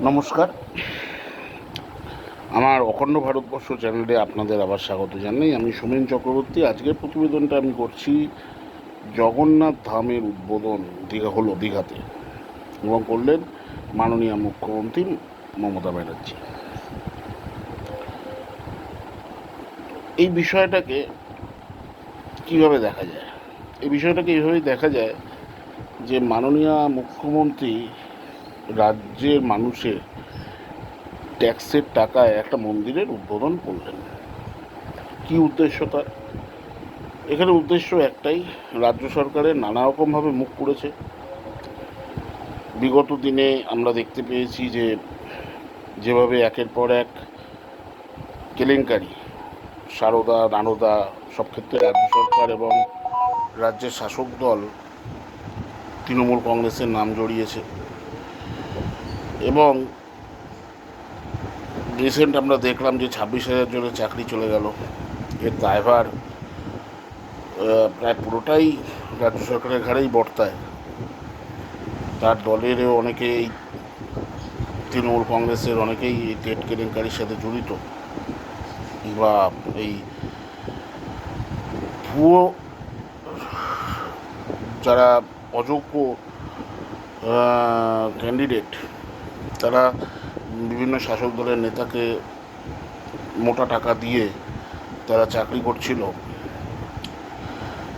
নমস্কার। আমার অখণ্ড ভারতবর্ষ চ্যানেলে আপনাদের আবার স্বাগত জানাই। আমি সোমেন চক্রবর্তী। আজকের প্রতিবেদনটা আমি করছি জগন্নাথ ধামের উদ্বোধন দীঘা হলো দীঘাতে। এবং করলেন মাননীয় মুখ্যমন্ত্রী মমতা ব্যানার্জি। এই বিষয়টাকে কীভাবে দেখা যায়? এই বিষয়টাকে এইভাবেই দেখা যায় যে মাননীয় মুখ্যমন্ত্রী রাজ্যের মানুষের ট্যাক্সের টাকায় একটা মন্দিরের উদ্বোধন করলেন। কি উদ্দেশ্য তার? এখানে উদ্দেশ্য একটাই, রাজ্য সরকারের নানা রকমভাবে মুখ করেছে বিগত দিনে আমরা দেখতে পেয়েছি যে, যেভাবে একের পর এক কেলেঙ্কারি, সারদা, নারদা সব ক্ষেত্রে রাজ্য সরকার এবং রাজ্যের শাসক দল তৃণমূল কংগ্রেসের নাম জড়িয়েছে। এবং রিসেন্ট আমরা দেখলাম যে ছাব্বিশ হাজার জনের চাকরি চলে গেল। এর দায়ভার প্রায় পুরোটাই রাজ্য সরকারের ঘাড়েই বর্তায়। তার দলেরও অনেকেই, তৃণমূল কংগ্রেসের অনেকেই এই টেট কেলেঙ্কারির সাথে জড়িত। বা এই ভুয়ো যারা অযোগ্য ক্যান্ডিডেট তারা বিভিন্ন শাসক দলের নেতাকে মোটা টাকা দিয়ে তারা চাকরি করছিল।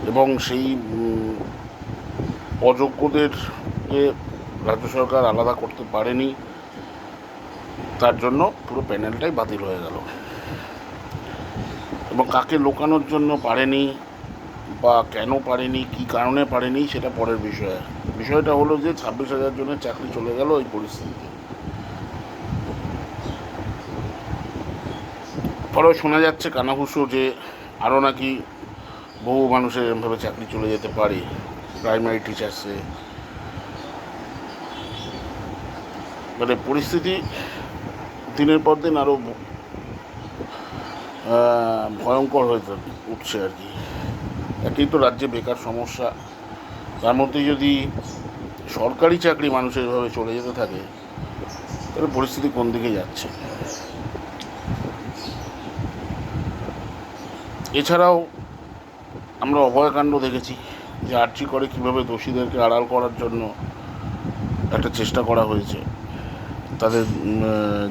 এবং সেই অযোগ্যদেরকে রাজ্য সরকার আলাদা করতে পারেনি, তার জন্য পুরো প্যানেলটাই বাতিল হয়ে গেল। এবং কাকে লোকানোর জন্য পারেনি বা কেন পারেনি, কী কারণে পারেনি, সেটা পরের বিষয়। বিষয়টা হলো যে ছাব্বিশ হাজার জনের চাকরি চলে গেল এই পরিস্থিতিতে। পরেও শোনা যাচ্ছে কানাঘুষো যে আরও নাকি বহু মানুষের এরমভাবে চাকরি চলে যেতে পারে প্রাইমারি টিচার্সে মানে পরিস্থিতি দিনের পর দিন আরও ভয়ঙ্কর হয়ে উঠছে আর কি। একই তো রাজ্যে বেকার সমস্যা। তার মধ্যে যদি সরকারি চাকরি মানুষের এভাবে চলে যেতে থাকে, তাহলে পরিস্থিতি কোন দিকে যাচ্ছে? এছাড়াও আমরা অভয়কাণ্ড দেখেছি যে আর্জি করে কীভাবে দোষীদেরকে আড়াল করার জন্য একটা চেষ্টা করা হয়েছে। তাদের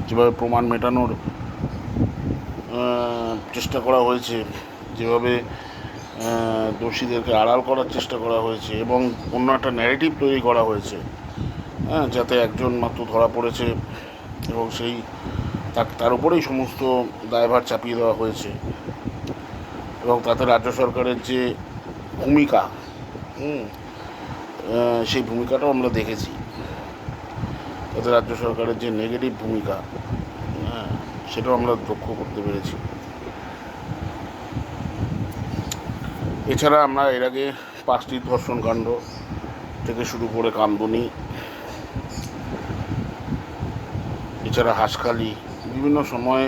যেভাবে প্রমাণ মেটানোর চেষ্টা করা হয়েছে, যেভাবে দোষীদেরকে আড়াল করার চেষ্টা করা হয়েছে এবং অন্য একটা ন্যারেটিভ তৈরি করা হয়েছে হ্যাঁ যাতে একজন মাত্র ধরা পড়েছে এবং সেই তার- উপরেই সমস্ত দায়ভার চাপিয়ে দেওয়া হয়েছে। এবং তাতে রাজ্য সরকারের যে ভূমিকা সেই ভূমিকাটাও আমরা দেখেছি। তাতে রাজ্য সরকারের যে নেগেটিভ ভূমিকা হ্যাঁ, সেটাও আমরা লক্ষ্য করতে পেরেছি। এছাড়া আমরা এর আগে পাঁচটি ধর্ষণ কাণ্ড থেকে শুরু করে কান্দনি এছাড়া হাঁসখালি বিভিন্ন সময়ে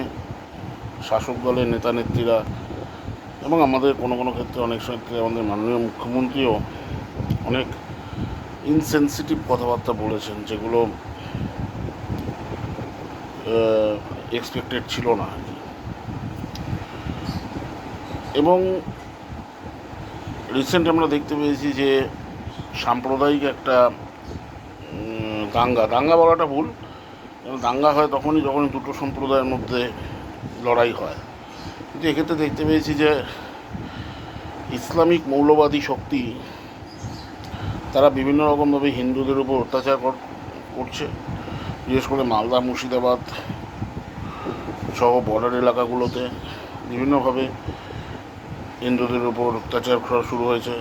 শাসক দলের নেতা নেত্রীরা এবং আমাদের কোনো কোনো ক্ষেত্রে অনেক ক্ষেত্রে আমাদের মাননীয় মুখ্যমন্ত্রীও অনেক ইনসেন্সিটিভ কথাবার্তা বলেছেন, যেগুলো এক্সপেক্টেড ছিল না। এবং রিসেন্ট আমরা দেখতে পেয়েছি যে সাম্প্রদায়িক একটা দাঙ্গা দাঙ্গা বলাটা ভুল দাঙ্গা হয় তখনই যখন দুটো সম্প্রদায়ের মধ্যে লড়াই হয় কিন্তু এক্ষেত্রে দেখতে পেয়েছি যে ইসলামিক মৌলবাদী শক্তি তারা বিভিন্ন রকমভাবে হিন্দুদের উপর অত্যাচার কর- করছে। বিশেষ করে মালদা, মুর্শিদাবাদ সহ বর্ডার এলাকাগুলোতে বিভিন্নভাবে হিন্দুদের উপর অত্যাচার করা শুরু হয়েছে।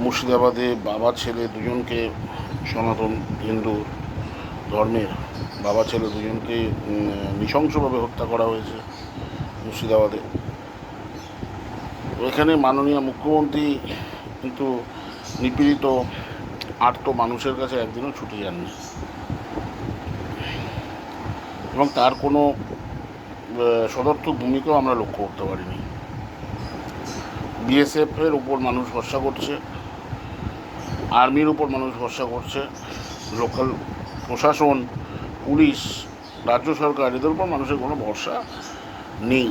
মুর্শিদাবাদে বাবা, ছেলে দুজনকে সনাতন হিন্দু ধর্মের বাবা, ছেলে দুজনকে নৃশংসভাবে হত্যা করা হয়েছে। মুর্শিদাবাদে। এখানে মাননীয় মুখ্যমন্ত্রী কিন্তু নিপীড়িত আর্ত মানুষের কাছে একদিনও ছুটে যাননি। এবং তার কোনো আহ, সদর্থক ভূমিকাও আমরা লক্ষ্য করতে পারিনি। বিএসএফের উপর মানুষ ভরসা করছে আর্মির উপর মানুষ ভরসা করছে লোকাল প্রশাসন পুলিশ রাজ্য সরকার এদের উপর মানুষের কোনো ভরসা নেই।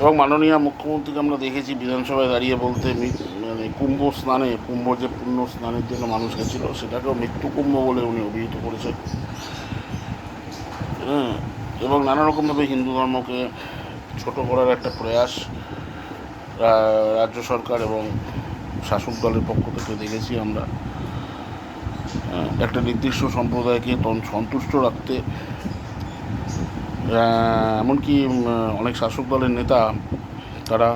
এবং মাননীয় মুখ্যমন্ত্রীকে আমরা দেখেছি বিধানসভায় দাঁড়িয়ে বলতে মানে কুম্ভ স্নানে, কুম্ভ যে পুণ্য স্নানের জন্য মানুষ গেছিল, সেটাকেও মৃত্যু কুম্ভ বলে উনি অভিহিত করেছেন। হ্যাঁ এবং নানা রকমভাবে হিন্দু ধর্মকে ছোট করার একটা প্রয়াস রাজ্য সরকার এবং শাসক দলের পক্ষ থেকে দেখেছি আমরা। একটা নির্দিষ্ট সম্প্রদায়কে সন্তুষ্ট রাখতে এমনকি অনেক শাসক দলের নেতা, তারা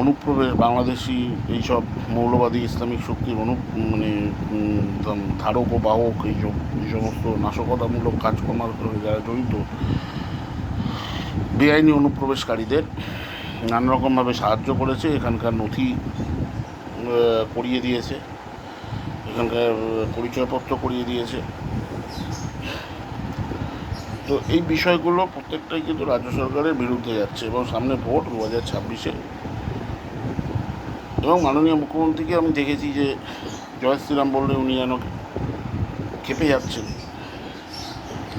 অনুপ্রবেশ বাংলাদেশি এইসব মৌলবাদী ইসলামিক শক্তির অনু মানে ধারক ও বাহক এইসব, এই সমস্ত নাশকতামূলক কাজকর্মের যারা জড়িত, বেআইনি অনুপ্রবেশকারীদের নানা রকমভাবে সাহায্য করেছে। এখানকার নথি করিয়ে দিয়েছে। এখানকার পরিচয়পত্র করিয়ে দিয়েছে। তো এই বিষয়গুলো প্রত্যেকটাই কিন্তু রাজ্য সরকারের বিরুদ্ধে যাচ্ছে এবং সামনে ভোট দু হাজার ছাব্বিশে। এবং মাননীয় মুখ্যমন্ত্রীকে আমি দেখেছি যে জয় শ্রীরাম বললে উনি যেন খেপে যাচ্ছেন,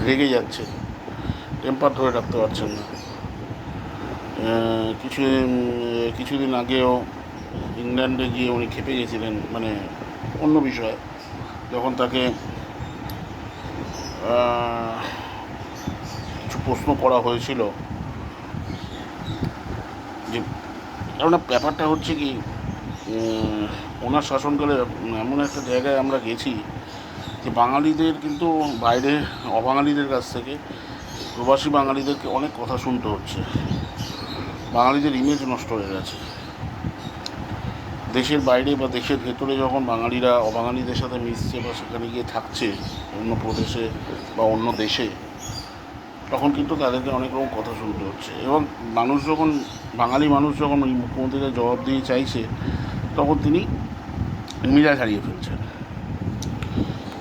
রেগে যাচ্ছেন টেম্পার ধরে রাখতে পারছেন না। কিছু কিছুদিন আগেও ইংল্যান্ডে গিয়ে উনি খেপে গেছিলেন মানে অন্য বিষয়ে, যখন তাকে প্রশ্ন করা হয়েছিল যে, কেননা ব্যাপারটা হচ্ছে কি ওনার শাসনকালে এমন একটা জায়গায় আমরা গেছি যে বাঙালিদের কিন্তু বাইরে অবাঙালিদের কাছ থেকে, প্রবাসী বাঙালিদেরকে অনেক কথা শুনতে হচ্ছে। বাঙালিদের ইমেজ নষ্ট হয়ে গেছে। দেশের বাইরে বা দেশের ভেতরে যখন বাঙালিরা অবাঙালিদের সাথে মিশছে বা সেখানে গিয়ে থাকছে অন্য প্রদেশে বা অন্য দেশে তখন কিন্তু তাদেরকে অনেক রকম কথা শুনতে হচ্ছে। এবং মানুষ যখন, বাঙালি মানুষ যখন ওই মুখ্যমন্ত্রীকে জবাব দিয়ে চাইছে, তখন তিনি মিজাজ হারিয়ে ফেলছেন।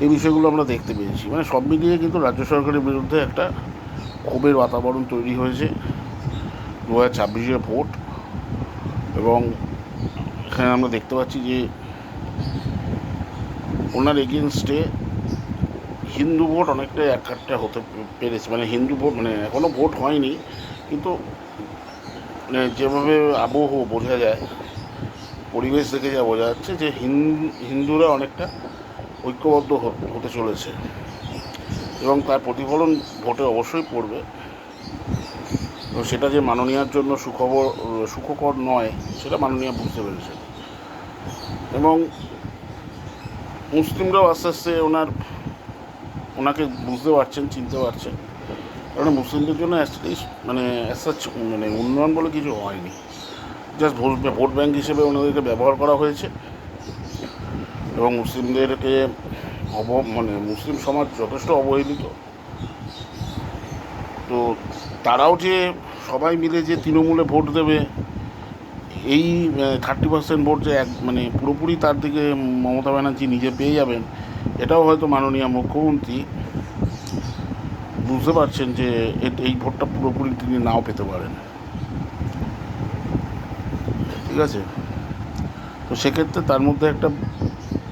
এই বিষয়গুলো আমরা দেখতে পেয়েছি। মানে সব মিলিয়ে কিন্তু রাজ্য সরকারের বিরুদ্ধে একটা ক্ষোভের বাতাবরণ তৈরি হয়েছে। দু হাজার ছাব্বিশের ভোট। এবং এখানে আমরা দেখতে পাচ্ছি যে ওনার এগেনস্টে হিন্দু ভোট অনেকটাই একটা হতে পেরেছে। মানে হিন্দু ভোট মানে এখনও ভোট হয়নি, কিন্তু মানে যেভাবে আবহ বোঝা যায়, পরিবেশ দেখে যা বোঝা যাচ্ছে যে হিন- হিন্দুরা অনেকটা ঐক্যবদ্ধ হতে চলেছে। এবং তার প্রতিফলন ভোটে অবশ্যই পড়বে। সেটা যে মাননীয়ার জন্য সুখবর, সুখকর নয়, সেটা মাননীয়া বুঝতে পেরেছে। এবং মুসলিমরাও আস্তে আস্তে ওনার ওনাকে বুঝতে পারছেন, চিনতে পারছেন। কারণ মুসলিমদের জন্য মানে মানে উন্নয়ন বলে কিছু হয়নি। জাস্ট ভোট ভোট ব্যাঙ্ক হিসেবে ওনাদেরকে ব্যবহার করা হয়েছে। এবং মুসলিমদেরকে অব মানে মুসলিম সমাজ যথেষ্ট অবহেলিত। তো তারাও যে সবাই মিলে যে তৃণমূলে ভোট দেবে, এই থার্টি পার্সেন্ট ভোট যে এক মানে পুরোপুরি তার দিকে মমতা ব্যানার্জি নিজে পেয়ে যাবেন এটাও হয়তো মাননীয় মুখ্যমন্ত্রী বুঝতে পারছেন যে এই ভোটটা পুরোপুরি তিনি নাও পেতে পারেন। ঠিক আছে? তো সেক্ষেত্রে তার মধ্যে একটা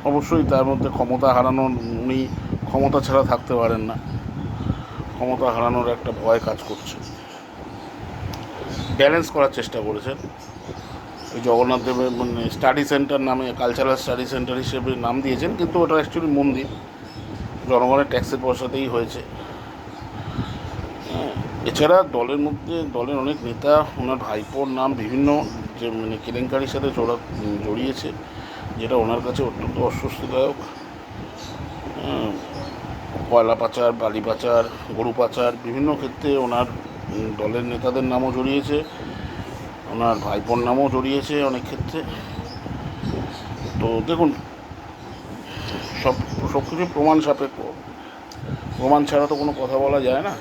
অবশ্যই তার মধ্যে ক্ষমতা হারানোর উনি ক্ষমতা ছাড়া থাকতে পারেন না। ক্ষমতা হারানোর একটা ভয় কাজ করছে। ব্যালেন্স করার চেষ্টা করেছেন। ওই জগন্নাথ দেবের মানে স্টাডি সেন্টার নামে কালচারাল স্টাডি সেন্টার হিসেবে নাম দিয়েছেন কিন্তু ওটা অ্যাকচুয়ালি মন্দির। জনগণের ট্যাক্সের পয়সাতেই হয়েছে। হ্যাঁ, এছাড়া দলের মধ্যে দলের অনেক নেতা ওনার ভাইপোর নাম বিভিন্ন যে মানে কেলেঙ্কারির সাথে জড়া জড়িয়েছে যেটা ওনার কাছে অত্যন্ত অস্বস্তিদায়ক। হ্যাঁ, কয়লা পাচার বালি পাচার গরু পাচার বিভিন্ন ক্ষেত্রে ওনার দলের নেতাদের নামও জড়িয়েছে। ওনার ভাইপোর নামও জড়িয়েছে অনেক ক্ষেত্রে। তো দেখুন, সব সব কিছু প্রমাণ সাপেক্ষ। প্রমাণ ছাড়া তো কোনো কথা বলা যায় না।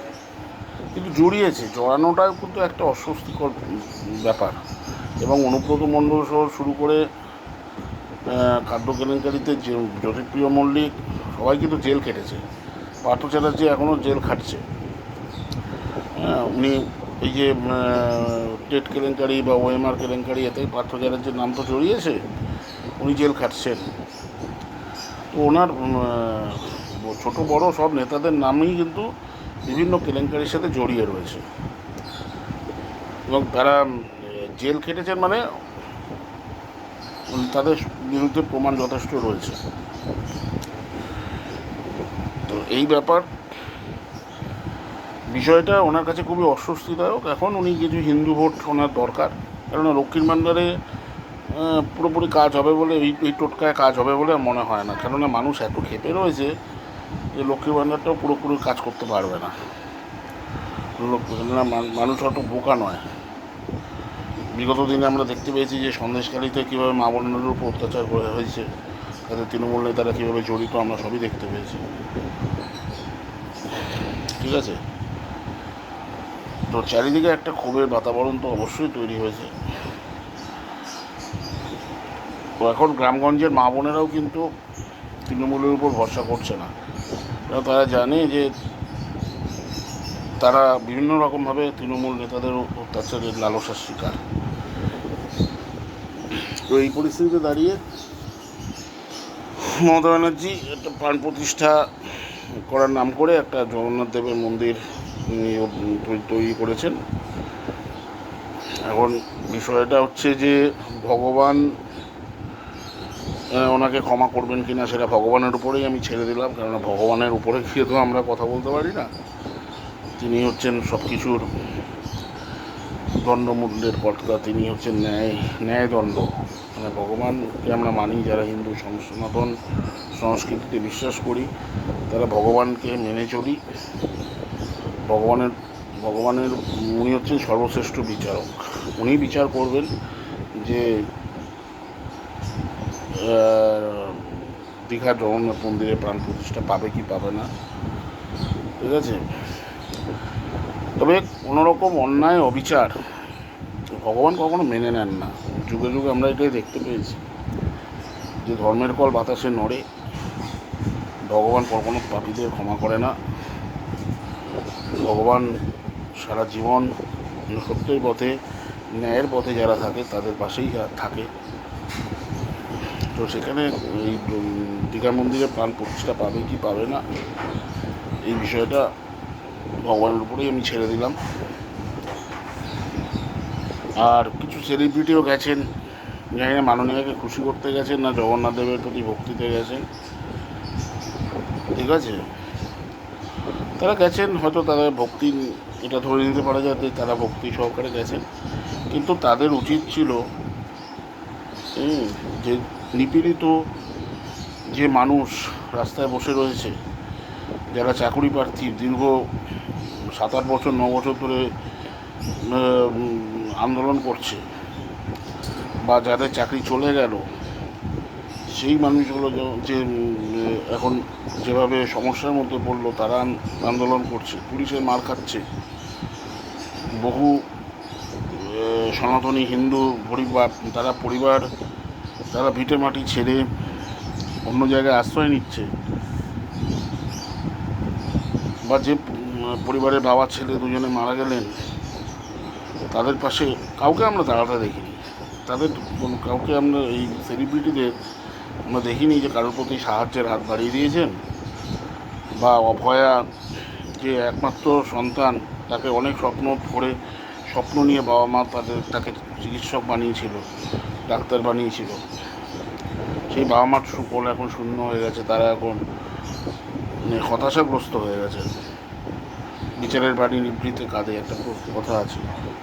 কিন্তু জড়িয়েছে, জড়ানোটাও কিন্তু একটা অস্বস্তিকর ব্যাপার। এবং অনুব্রত মণ্ডল সহ শুরু করে খাদ্য কেলেঙ্কারিতে যে জ্যোতিপ্রিয় মল্লিক, সবাই কিন্তু জেল কেটেছে পার্থ চ্যাটার্জি এখনও জেল খাটছে। উনি এই যে টেট কেলেঙ্কারি বা ওএমআর কেলেঙ্কারি, এতে পার্থ চ্যাটার্জির নাম তো জড়িয়েছে, উনি জেল খাটছেন। তো ওনার ছোট বড় সব নেতাদের নামই কিন্তু বিভিন্ন কেলেঙ্কারির সাথে জড়িয়ে রয়েছে। এবং তারা জেল খেটেছেন মানে তাদের বিরুদ্ধে প্রমাণ যথেষ্ট রয়েছে। তো এই ব্যাপার বিষয়টা ওনার কাছে খুবই অস্বস্তিদায়ক। এখন উনি কিছু হিন্দু ভোট ওনার দরকার। কেননা লক্ষ্মীর ভাণ্ডারে পুরোপুরি কাজ হবে বলে, এই এই টোটকায় কাজ হবে বলে মনে হয় না। কেননা মানুষ এত খেপে রয়েছে যে লক্ষ্মীর ভাণ্ডারটাও পুরোপুরি কাজ করতে পারবে না। মান- মানুষ অত বোকা নয়। বিগত দিনে আমরা দেখতে পেয়েছি যে সন্দেশকারীতে কীভাবে মা বোনের উপর অত্যাচার করে হয়েছে, তাদের তৃণমূল নেতারা কীভাবে জড়িত আমরা সবই দেখতে পেয়েছি। ঠিক আছে? তো চারিদিকে একটা ক্ষোভের বাতাবরণ তো অবশ্যই তৈরি হয়েছে। তো এখন গ্রামগঞ্জের মা বোনেরাও কিন্তু তৃণমূলের উপর ভরসা করছে না। তারা জানে যে তারা বিভিন্ন রকমভাবে তৃণমূল নেতাদের অত্যাচারের লালসার শিকার। তো এই পরিস্থিতিতে দাঁড়িয়ে মমতা ব্যানার্জি একটা প্রাণ প্রতিষ্ঠা করার নাম করে একটা জগন্নাথ দেবের মন্দির তৈরি করেছেন। এখন বিষয়টা হচ্ছে যে ভগবান ওনাকে ক্ষমা করবেন কিনা সেটা ভগবানের উপরেই আমি ছেড়ে দিলাম, কেননা ভগবানের উপরে গিয়ে তো আমরা কথা বলতে পারি না। তিনি হচ্ছেন সব কিছুর দণ্ডমূল্যের কর্তা, তিনি হচ্ছেন ন্যায়, ন্যায়দণ্ড। মানে ভগবানকে আমরা মানি, যারা হিন্দু, সনাতন সংস্কৃতিতে বিশ্বাস করি, তারা ভগবানকে মেনে চলি। ভগবানের ভগবানের, উনি হচ্ছেন সর্বশ্রেষ্ঠ বিচারক। উনি বিচার করবেন যে দীঘার জগন্নাথ মন্দিরে প্রাণ প্রতিষ্ঠা পাবে কি পাবে না, ঠিক আছে? তবে কোনোরকম অন্যায়, অবিচার ভগবান কখনো মেনে নেন না। যুগে যুগে আমরা এটাই দেখতে পেয়েছি, যে ধর্মের কল বাতাসে নড়ে, ভগবান কখনো পাপীদের ক্ষমা করে না। ভগবান সারা জীবন সত্যের পথে, ন্যায়ের পথে যারা থাকে, তাদের পাশেই থাকে। তো সেখানে এই দীঘা মন্দিরে প্রাণ প্রতিষ্ঠা পাবে কি পাবে না, এই বিষয়টা ভগবানের উপরেই আমি ছেড়ে দিলাম। আর কিছু সেলিব্রিটিও গেছেন জানি না মাননীয়াকে খুশি করতে গেছেন, না জগন্নাথ দেবের প্রতি ভক্তিতে গেছেন। ঠিক আছে? তারা গেছেন, হয়তো তাদের ভক্তি, এটা ধরে নিতে পারা যায় যে তারা ভক্তি সহকারে গেছেন। কিন্তু তাদের উচিত ছিল যে নিপীড়িত যে মানুষ রাস্তায় বসে রয়েছে, যারা চাকুরি প্রার্থী, দীর্ঘ সাত আট বছর, ন বছর ধরে আন্দোলন করছে, বা যাদের চাকরি চলে গেল সেই মানুষগুলো যে- এখন যেভাবে সমস্যার মধ্যে পড়ল, তারা আন্দোলন করছে পুলিশের মার খাচ্ছে। বহু সনাতনী, হিন্দু, পরিবার, তারা পরিবার, তারা ভিটে মাটি ছেড়ে অন্য জায়গায় আশ্রয় নিচ্ছে। বা যে, পরিবারের বাবা, ছেলে দুজনে মারা গেলেন, তাদের পাশে কাউকে আমরা দাঁড়াতে দেখিনি। তাদের কাউকে আমরা এই সেলিব্রিটিদের আমরা দেখিনি যে কারোর প্রতি সাহায্যের হাত বাড়িয়ে দিয়েছেন বা অভয়া, যে একমাত্র সন্তান, তাকে অনেক স্বপ্ন করে স্বপ্ন নিয়ে বাবা মা তাদের, তাকে চিকিৎসক বানিয়েছিল, ডাক্তার বানিয়েছিল। সেই বাবা মার সুফল এখন শূন্য হয়ে গেছে, তারা এখন মানে হতাশাগ্রস্ত হয়ে গেছে। বিচারের বাড়ি নিভৃতে কাঁদে একটা কথা আছে,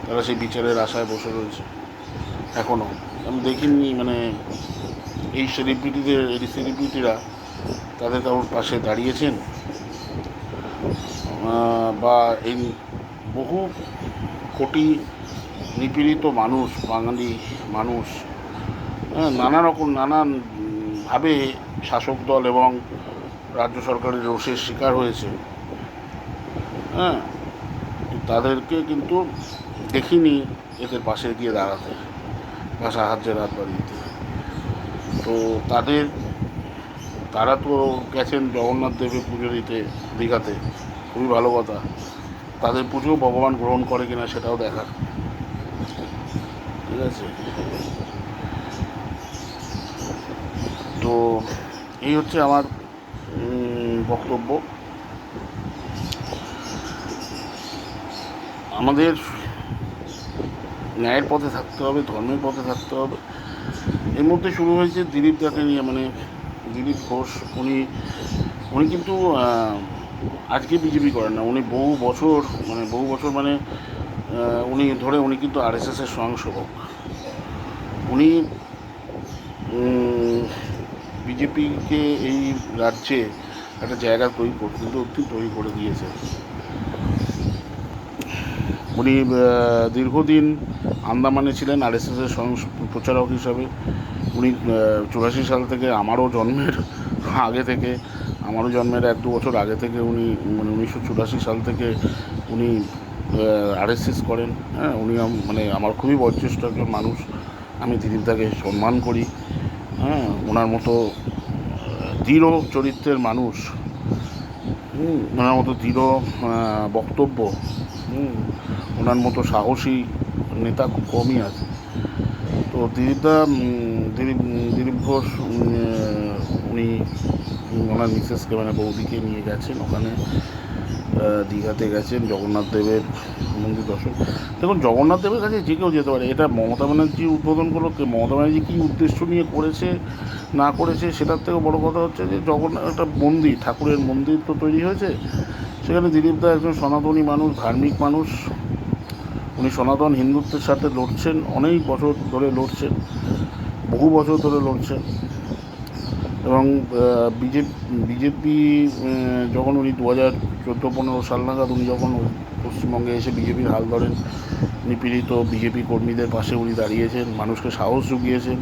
তারা সেই বিচারের আশায় বসে রয়েছে। এখনও আমি দেখিনি মানে এই সেলিব্রিটিদের এই সেলিব্রিটিরা তাদের কারোর পাশে দাঁড়িয়েছেন? বা এই বহু কোটি নিপীড়িত মানুষ বাঙালি মানুষ হ্যাঁ নানা রকম নানান উম, ভাবে শাসক দল এবং রাজ্য সরকারের রোষের শিকার হয়েছে। হ্যাঁ তাদেরকে কিন্তু দেখিনি এদের পাশে গিয়ে দাঁড়াতে বা সাহায্যের হাত বাড়িয়ে তো তাদের, তারা তো গেছেন জগন্নাথ দেবের পুজো দিতে, দীঘাতে। খুবই ভালো কথা। তাদের পুজো ভগবান গ্রহণ করে কিনা সেটাও দেখা। ঠিক আছে? তো এই হচ্ছে আমার বক্তব্য। আমাদের ন্যায়ের পথে থাকতে হবে, ধর্মের পথে থাকতে হবে। এর মুহূর্তে শুরু হয়েছে দিলীপ দাকে মানে দিলীপ ঘোষ, উনি উনি কিন্তু আজকে বিজেপি করেন না। উনি বহু বছর মানে বহু বছর মানে উনি ধরে উনি কিন্তু আরএসএসের স্বয়ংসেবক। উনি বিজেপিকে এই রাজ্যে একটা জায়গা তৈরি কিন্তু অতি তৈরি করে দিয়েছে। উনি দীর্ঘদিন আন্দামানে ছিলেন আরএসএসের স্বয়ং প্রচারক হিসাবে। উনি চুরাশি সাল থেকে আমারও জন্মের আগে থেকে, আমারও জন্মের এক দু বছর আগে থেকে উনি মানে উনিশশো চুরাশি সাল থেকে উনি আরএসএস করেন। হ্যাঁ উনি মানে আমার খুবই বয়োজ্যেষ্ঠ একজন মানুষ। আমি দিদিদাকে সম্মান করি। হ্যাঁ ওনার মতো দৃঢ় চরিত্রের মানুষ। ওনার মতো দৃঢ় বক্তব্য। ওনার মতো সাহসী নেতা খুব কমই আছে। তো দিলীপদা দিলীপ দিলীপ ঘোষ উনি ওনার মিসেসকে মানে বৌদিকে নিয়ে গেছেন ওখানে দীঘাতে গেছেন, জগন্নাথ দেবের মন্দির দর্শন। দেখুন, জগন্নাথ দেবের কাছে যে কেউ যেতে পারে, এটা মমতা ব্যানার্জি উদ্বোধন করল মমতা ব্যানার্জি কী উদ্দেশ্য নিয়ে করেছে, না করেছে, সেটার থেকে বড় কথা হচ্ছে যে জগন্নাথ একটা মন্দির, ঠাকুরের মন্দির তো তৈরি হয়েছে, সেখানে দিলীপদা একজন সনাতনী মানুষ, ধার্মিক মানুষ উনি সনাতন হিন্দুত্বের সাথে লড়ছেন, অনেক বছর ধরে লড়ছেন, বহু বছর ধরে লড়ছেন। এবং বিজেপি বিজেপি যখন উনি দু হাজার চোদ্দ পনেরো সাল নাগাদ উনি যখন পশ্চিমবঙ্গে এসে বিজেপির হাল ধরেন, নিপীড়িত বিজেপি কর্মীদের পাশে উনি দাঁড়িয়েছেন, মানুষকে সাহস জুগিয়েছেন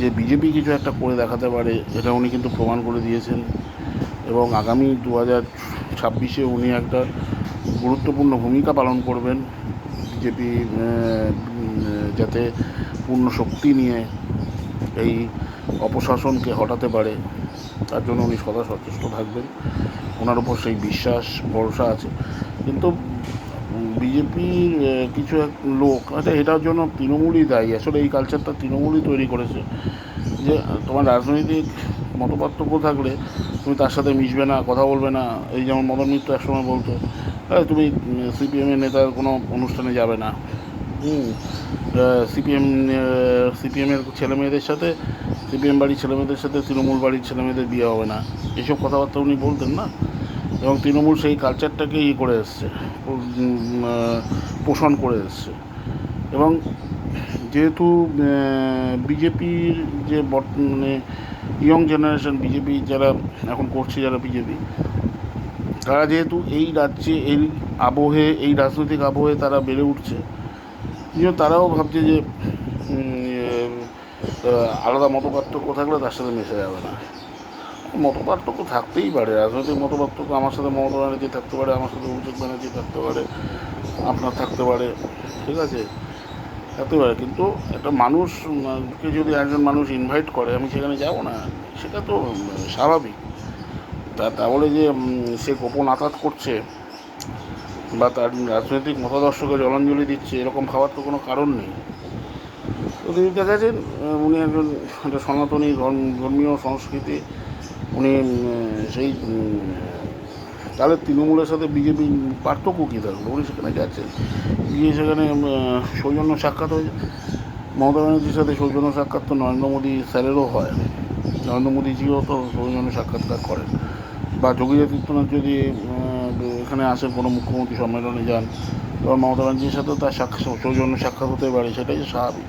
যে বিজেপি কিছু একটা করে দেখাতে পারে, এটা উনি কিন্তু প্রমাণ করে দিয়েছেন। এবং আগামী দু হাজার ছাব্বিশে উনি একটা গুরুত্বপূর্ণ ভূমিকা পালন করবেন বিজেপি যাতে পূর্ণ শক্তি নিয়ে এই অপশাসনকে হটাতে পারে, তার জন্য উনি সদা সচেষ্ট থাকবেন। ওনার উপর সেই বিশ্বাস, ভরসা আছে। কিন্তু বিজেপির কিছু এক লোক আচ্ছা এটার জন্য তৃণমূলই দায়ী। আসলে এই কালচারটা তৃণমূলই তৈরি করেছে। যে তোমার রাজনৈতিক মতপার্থক্য থাকলে তুমি তার সাথে মিশবে না, কথা বলবে না। এই যেমন মদন মিত্র একসময় বলতো "এই তুমি সিপিএমের নেতার কোনো অনুষ্ঠানে যাবে না। হুম। সিপিএম সিপিএমের ছেলে মেয়েদের সাথে, সিপিএম বাড়ির ছেলে মেয়েদের সাথে, তৃণমূল বাড়ির ছেলে মেয়েদের বিয়ে হবে না। এসব কথাবার্তা উনি বলতেন না। এবং তৃণমূল সেই কালচারটাকে ইয়ে করে এসছে পোষণ করে এসছে। এবং যেহেতু বিজেপির যে মানে ইয়ং জেনারেশন বিজেপি যারা এখন করছে, যারা বিজেপি তারা যেহেতু এই রাজ্যে, এই আবহে, এই রাজনৈতিক আবহে তারা বেড়ে উঠছে তারাও ভাবছে যে আলাদা মতপার্থক্য থাকলে তার সাথে মেশে যাবে না। মতপার্থক্য থাকতেই পারে, রাজনৈতিক মতপার্থক্য আমার সাথে মমতা ব্যানার্জি থাকতে পারে, আমার সাথে অভিষেক ব্যানার্জি থাকতে পারে, আপনার থাকতে পারে, ঠিক আছে? পারে কিন্তু একটা মানুষ উম, যদি একজন মানুষ ইনভাইট করে আমি সেখানে যাব না সেটা তো স্বাভাবিক। তা তা বলে যে সে গোপন আঘাত করছে বা তার রাজনৈতিক মতাদর্শকে জলাঞ্জলি দিচ্ছে এরকম ভাবার তো কোনো কারণ নেই। তো তিনি দেখাচ্ছেন উনি একজন একটা সনাতনী ধর্ম- ধর্মীয় সংস্কৃতি উনি সেই তাহলে তৃণমূলের সাথে বিজেপি পার্থক্য কী থাকল উনি সেখানে গেছেন গিয়ে সেখানে সৌজন্য সাক্ষাৎ হয়েছে মমতা ব্যানার্জির সাথে সৌজন্য সাক্ষাৎ তো নরেন্দ্র মোদী স্যারেরও হয়। নরেন্দ্র মোদীজিও তো সৌজন্য সাক্ষাৎকার করেন। বা যোগী আদিত্যনাথ যদি এখানে আসেন কোনো মুখ্যমন্ত্রী সম্মেলনে যান তখন মমতা ব্যানার্জির সাথেও তার সৌজন্য সাক্ষাৎ হতে পারে, সেটাই স্বাভাবিক।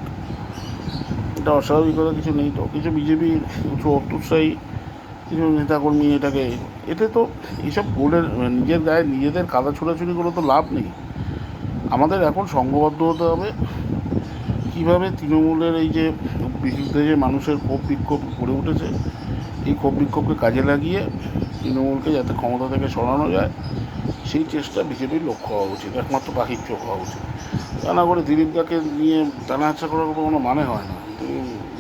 এটা অস্বাভাবিকতা কিছু নেই তো। কিছু বিজেপির কিছু অত্যুৎসাহী কিছু নেতাকর্মী এটাকে এতে তো এইসব গোলের নিজের গায়ে নিজেদের কাদা ছোড়াছুড়ি করে তো লাভ নেই। আমাদের এখন সংঘবদ্ধ হতে হবে। কীভাবে তৃণমূলের এই যে বিরুদ্ধে যে মানুষের ক্ষোভ বিক্ষোভ গড়ে উঠেছে, এই ক্ষোভ বিক্ষোভকে কাজে লাগিয়ে তৃণমূলকে যাতে ক্ষমতা থেকে সরানো যায়, সেই চেষ্টা বিজেপির লক্ষ্য হওয়া উচিত, একমাত্র পাখির চোখ হওয়া উচিত। তা না করে দিলীপ দাকে নিয়ে টানা হাঁচা করার কোনো মানে হয় না।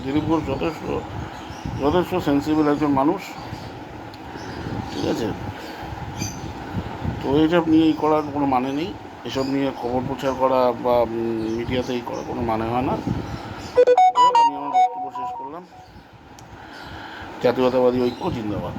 দিলীপ ঘোষ যথেষ্ট যথেষ্ট সেন্সিবল একজন মানুষ। আছে? তো এইসব নিয়ে এই করার কোনো মানে নেই। এসব নিয়ে খবর প্রচার করা বা মিডিয়াতে এই করার কোনো মানে হয় না। আমি আমার বক্তব্য শেষ করলাম। জাতীয়তাবাদী ঐক্য, জিন্দাবাদ।